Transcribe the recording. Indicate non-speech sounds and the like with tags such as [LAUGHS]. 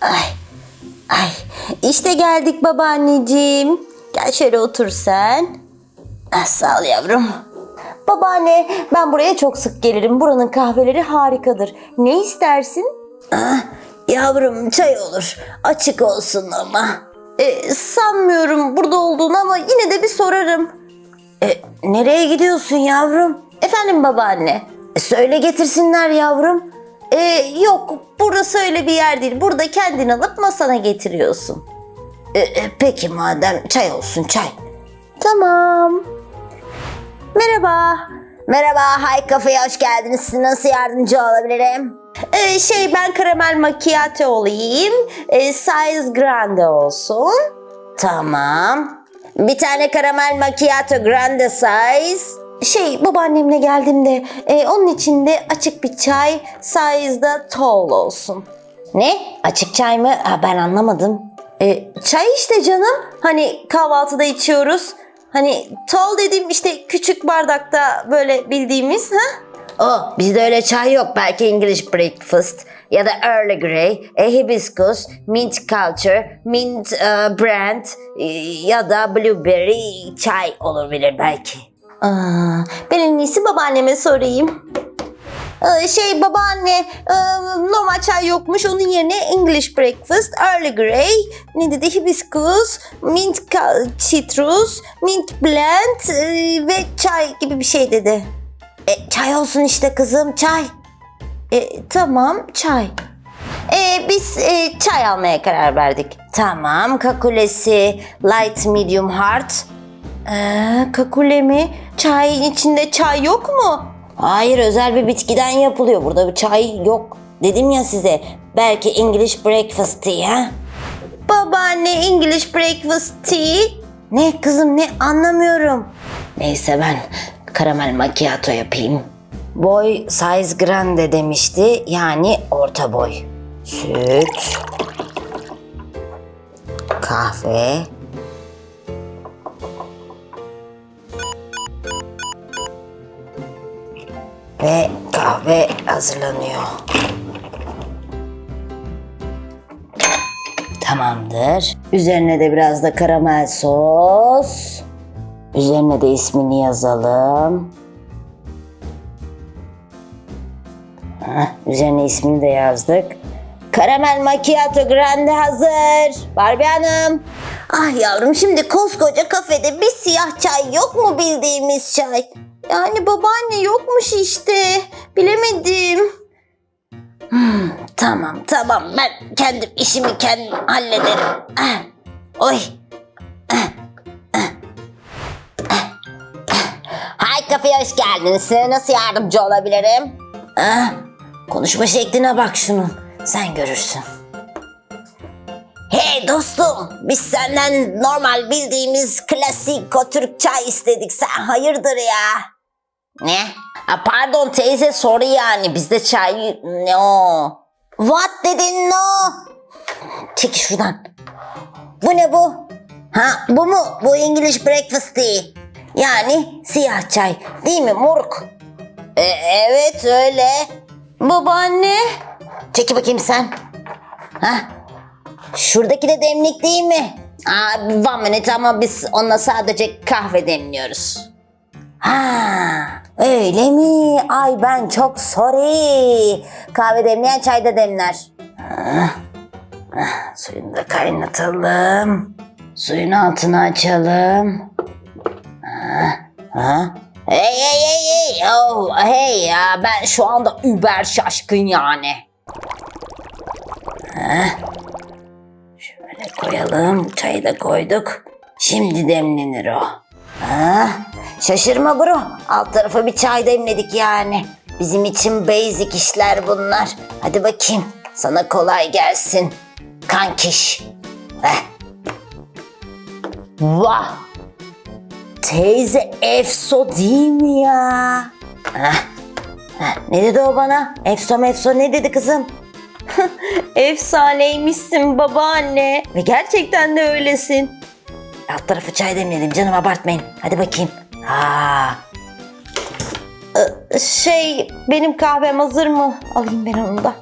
Ay, ay. İşte geldik babaanneciğim. Gel şöyle otur sen. Ah, sağ ol yavrum. Babaanne, ben buraya çok sık gelirim. Buranın kahveleri harikadır. Ne istersin? Ah, yavrum çay olur. Açık olsun ama. E, sanmıyorum burada olduğunu ama yine de bir sorarım. E, nereye gidiyorsun yavrum? Efendim babaanne. E, söyle getirsinler yavrum. E, yok burası öyle bir yer değil. Burada kendin alıp masana getiriyorsun. E, e, peki madem çay olsun çay. Tamam. Merhaba. Merhaba, Hay Kafe'ye hoş geldiniz. Size nasıl yardımcı olabilirim? Ee, şey ben karamel macchiato olayım. Ee, size grande olsun. Tamam. Bir tane karamel macchiato grande size. Şey babaannemle geldiğimde e, onun içinde açık bir çay size'da tall olsun. Ne? Açık çay mı? Ha, ben anlamadım. E, çay işte canım. Hani kahvaltıda içiyoruz. Hani tall dediğim işte küçük bardakta böyle bildiğimiz ha? Oh bizde öyle çay yok. Belki English breakfast ya da Earl Grey, e, hibiscus, mint culture, mint e, brand e, ya da blueberry çay olur bilir belki. Aa, ben en iyisi babaanneme sorayım. Ee, Şey babaanne e, normal çay yokmuş onun yerine English breakfast, Earl Grey, ne dedi hibiscus, mint citrus, mint blend e, ve çay gibi bir şey dedi. E, çay olsun işte kızım çay. E, tamam çay. E, biz e, çay almaya karar verdik. Tamam kakulesi light medium hard. Ee, kakule mi? Çayın içinde çay yok mu? Hayır özel bir bitkiden yapılıyor. Burada bir çay yok. Dedim ya size. Belki English breakfast tea ha? Babaanne English breakfast tea. Ne kızım ne anlamıyorum. Neyse ben karamel macchiato yapayım. Boy size grande demişti. Yani orta boy. Süt. Kahve. Ve kahve hazırlanıyor. Tamamdır. Üzerine de biraz da karamel sos. Üzerine de ismini yazalım. Heh, üzerine ismini de yazdık. Karamel macchiato grande hazır. Barbie Hanım. Ah yavrum şimdi koskoca kafede bir siyah çay yok mu bildiğimiz çay? Yani babaanne yokmuş işte. Bilemedim. Hmm, tamam tamam ben kendim işimi kendim hallederim. Ah, oy. Ah, ah, ah, ah. Hay kafeye hoş geldiniz. Size nasıl yardımcı olabilirim? Ah, konuşma şekline bak şunun. Sen görürsün. Hey dostum, biz senden normal bildiğimiz klasik Türk çay istedik. Sen hayırdır ya? Ne? Ha, pardon teyze soru yani bizde çay ne o? What dedin no? Çek şuradan. Bu ne bu? Ha bu mu? Bu English breakfast tea. Yani siyah çay değil mi moruk? E, evet öyle. Babaanne. Çeki bakayım sen. Ha? Şuradaki de demlik değil mi? Aa, one minute ama biz onunla sadece kahve demliyoruz. Ha, öyle mi? Ay ben çok sorry. Kahve demleyen çay da demler. Ah, ah, Suyunu da kaynatalım. Suyun altını açalım. Ha. Hey hey hey hey. Oh, hey ya ben şu anda über şaşkın yani. Ha. Şöyle koyalım. Çayı da koyduk. Şimdi demlenir o. Ha, şaşırma bro. Alt tarafa bir çay demledik yani. Bizim için basic işler bunlar. Hadi bakayım. Sana kolay gelsin. Kankiş. Heh. Vah. Teyze efso değil mi ya? Heh. Heh, Ne dedi o bana? Efso mefso ne dedi kızım? [LAUGHS] Efsaneymişsin babaanne. Ve gerçekten de öylesin. Alt tarafı çay demledim canım abartmayın. Hadi bakayım. Ha. Ee, Şey benim kahvem hazır mı? Alayım ben onu da.